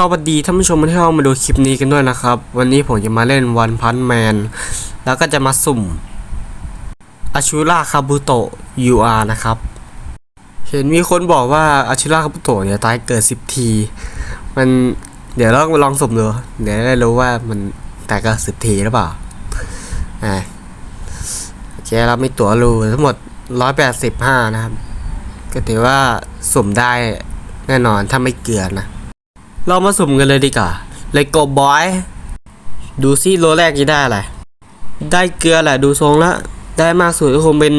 สวัสดีท่านผู้ชมที่เข้ามาดูคลิปนี้กันด้วยนะครับ วันนี้ผมจะมาเล่นวันพันแมนแล้วก็จะมาสุ่มอาชูราคาบุโตะ UR นะครับ เห็นมีคนบอกว่าอาชูราคาบุโตะเนี่ยตายเกิด 10 ที มันเดี๋ยวเราลองสุ่มดูเดี๋ยวได้รู้ว่ามันตายเกิด 10 ทีหรือเปล่าอ่าโอเคเรามีตั๋วรูทั้งหมด 185 นะครับ ก็ถือว่าสุ่มได้แน่นอนถ้าไม่เกลือนะ เรามาสุ่มกันเลยดีกว่าเลยกบบอย ดูซิโลแรกจะได้อะไร ได้เกลือแหละดูทรงแล้วได้มากสุดก็คงเป็น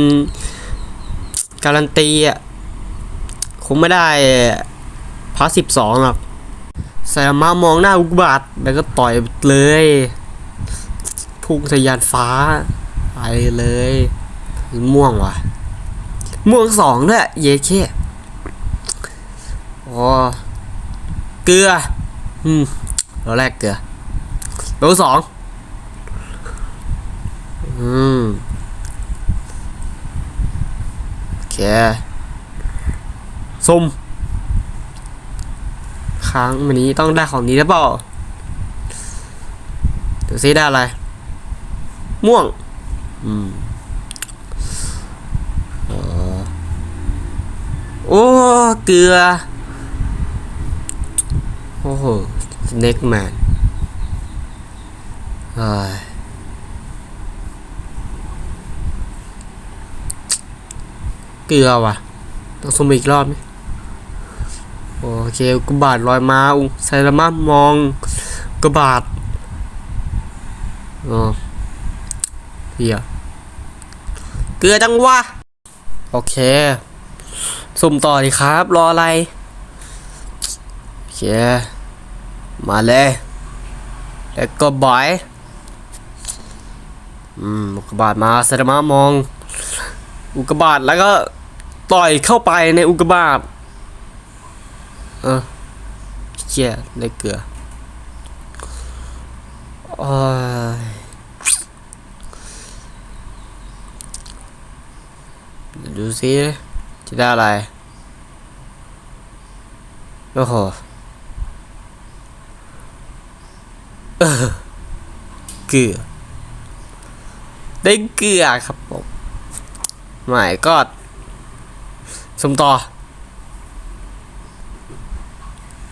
การันตีอะ คงไม่ได้พาสิบสองหรอกใส่มามองหน้าอุกบาทแล้วก็ต่อยเลยพุ่งทะยานฟ้าไปเลย ม่วงว่ะ ม่วงสองด้วยเยเคอ๋อ เกลือ อืมตัวแรกเกลือตัวสองอืมโอเคส้มครั้งวันนี้ต้องได้ของนี้หรือเปล่าดูซิได้อะไร ม่วง อืมเออโอ้ เกลือ อ้โหสเน็กแมนเฮ้ยเกลือว่ะ ต้องสมอีกรอบไหมโอเคกบาทลอยมาอุไซรามามองกบาทอ๋อเฮียเกลือจังวะ โอเค สุ่มต่อดีครับ รออะไร โอเค มาเลยแล้วก็บอยอืมอุกกาบาตมาเซรามามอง อุกกาบาตแล้วก็ต่อยเข้าไปในอุกกาบาตเออเชี่ยได้เกลือโอ้ยดูสิจะได้อะไร โอ้โห เออ เกลือ ได้เกลือครับผมหมายก็สมต่อ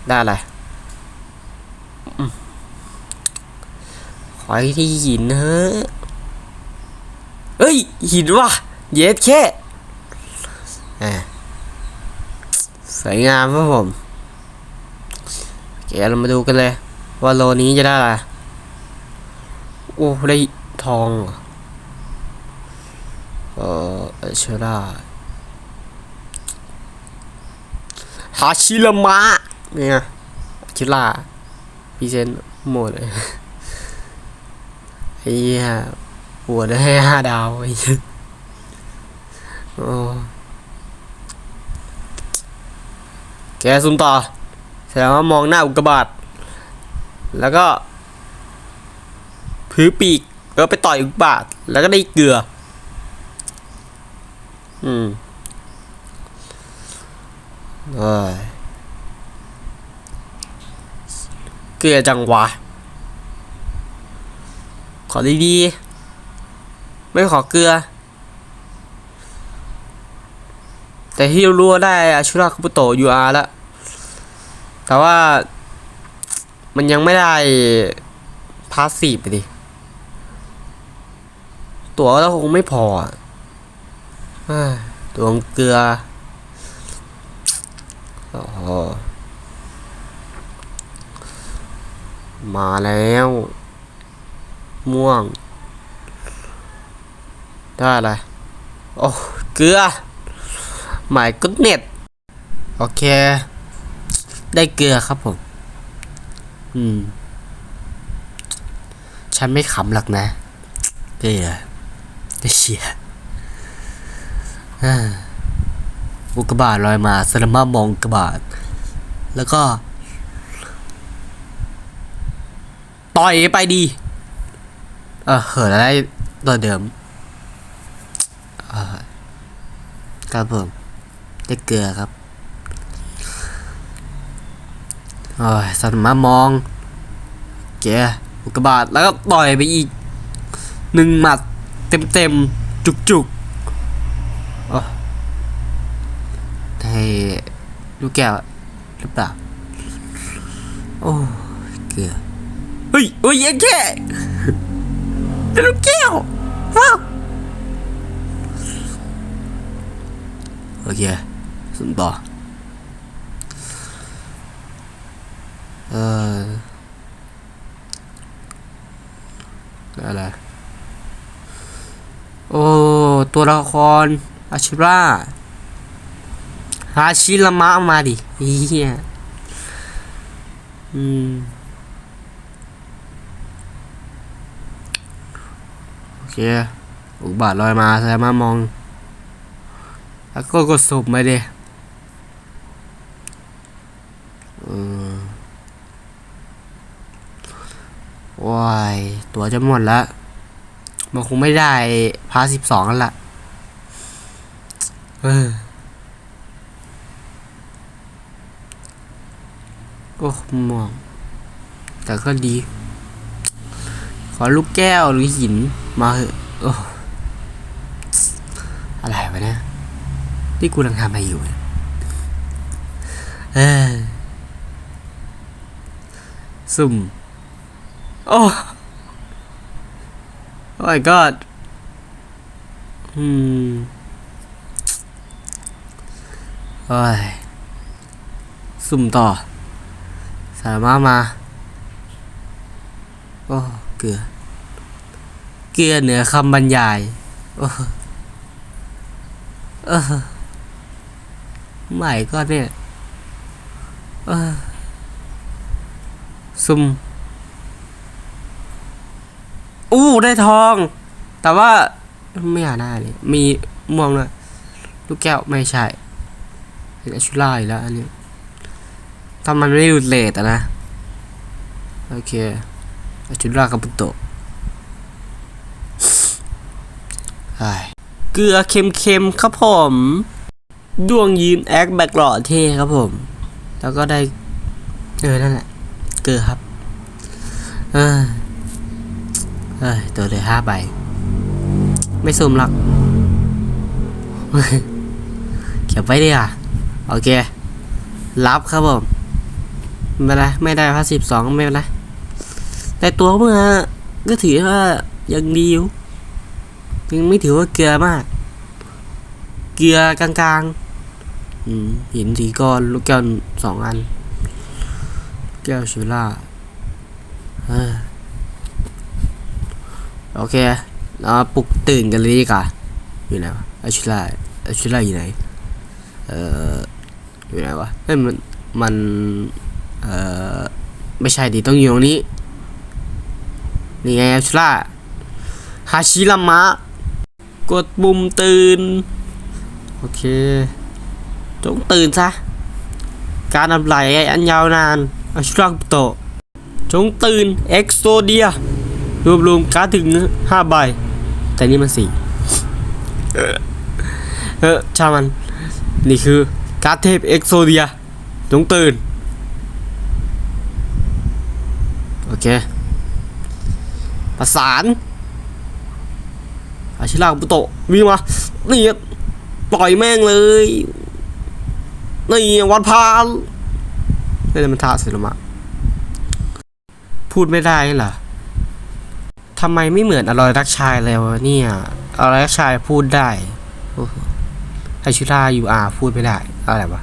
ได้อะไรอืมขอให้ที่หินเฮ้อะเอ้ย หินว่ะ เย็ดแค่แหมสวยงามครับผมโอเคเรามาดูกันเลย ว่าโลนี้จะได้อะไร โอ้ได้ทองเหรอเออเชอร่าฮาชิรามะเนี่ยชิล่าพีเซนหมดเลยไอ้เหี้ยปวดได้ห้าดาวไอ้เหี้ยโอ้แกซุ่มต่อแสดงว่ามองหน้าอุกกาบาต แล้วก็พื้ปีกแล้วไปต่อยอุกบาตแล้วก็ได้เกลือ อืมเอยเกลือจังวะ ขอดีๆ ไม่ขอเกลือ แต่ที่รู้ว่าได้อาชุราคุปโตยูอาร์ล้วแต่ว่า มันยังไม่ได้พาสซีฟไปดิ ตัวก็คงไม่พออะตัวเกลือโอ้โหมาแล้ว ม่วง ได้อะไร โอ้เกลือหมายกุดเน็ต โอเค ได้เกลือครับผม อืม ฉันไม่ขำหรอกนะเกลือได้เชียอุกกาบาตลอยมาสนามามองกบาตแล้วก็ ต่อยไปดี เออเหินได้ตัวเดิมเออครับผมได้เกลือครับ โอ้ยสันมามองแกอุกบาตแล้วก็ต่อยไปอีกหนึ่งหมัดเต็มเต็มๆจุกจุกๆอ๋อให้ลูกแก้วหรือเปล่าโอ้เกือเฮ้ยเฮ้ยแค่เป็นลูกแก้วว้าวโอเคสุ่มต่อ อออะไร โอ้ ตัวละคร อาชิระฮาชิรามะมาดิเฮียอืม โอเค อุบาทลอยมาแสดงมามอง แล้วก็กดสุ่มไปดิเออว้า ยตัวจะหมดแล้วมันคงไม่ได้พาสิบสองแล้วล่ะเออโอ้ม่วงแต่ก็ดี ขอลูกแก้วหรือหิน มาเหอะโอ้อะไรวะเนี่ยที่กูกำลังทำอะไรอยู่เนี่ยเออสุ่ม โอ้โอ้ my god อืมโอ้ยสุ่มต่อ สามารถมาโอ้เกลือ เกลือเหนือคำบรรยาย โอ้เออใหม่ก็เนี่ย เออซุ่ม อู้ได้ทอง แต่ว่าไม่อยากได้เลยมีม่วงด้วยลูกแก้วไม่ใช่เป็นอชุล่าอีกแล้วอันนี้ถ้ามันไม่หลุดเลทอะนะโอเคอชุล่ากับปุโตะเกลือเค็มๆครับผมดวงยืนแอคแบกหล่อเท่ครับผม แล้วก็ได้ เออ นั่นแหละ เกลือครับ เออ เอ้ยตัวเลยห้าใบ ไม่ซุ่มหรอก เก็บไว้ดีอะ โอเค รับครับผม ไม่เป็นไรไม่ได้พาสิบสองไม่เป็นไร แต่ตัวเมื่อก็ถือว่ายังดีอยู่ ยังไม่ถือว่าเกลือมาก เกลือกลางๆหินสีก้อนลูกแก้วสองอัน แก้วชูล่าเออ โอเคเราปลุกตื่นกันเลยดีกว่าอยู่ไหนวะอาชูล่าอาชูล่าอยู่ไหน เอ่อ อยู่ไหนวะเอ้ยมัน มัน เอ่อ ไม่ใช่ดิ ต้องอยู่ตรงนี้ นี่ไงอาชูล่าฮาชิรามะ กดปุ่มตื่น โอเค จงตื่นซะ การทำลายอันยาวนานอาชุรักโต จงตื่น เอ็กโซเดีย รวบรวมการ์ดถึงห้าใบ แต่นี่มันสี่เออเอช่างมัน นี่คือการ์ดเทพเอ็กโซเดียจงตื่น โอเค ประสานอาชิราบุโตะวิ่งมา นี่ต่อยแม่งเลย นี่วันพานนี่มันทาศิลมะ พูดไม่ได้เหรอ ทำไมไม่เหมือนอร่อยรักชายเลยวะเนี่ยอร่อยรักชายพูดได้ไอชิรายูอาพูดไม่ได้อะไรวะ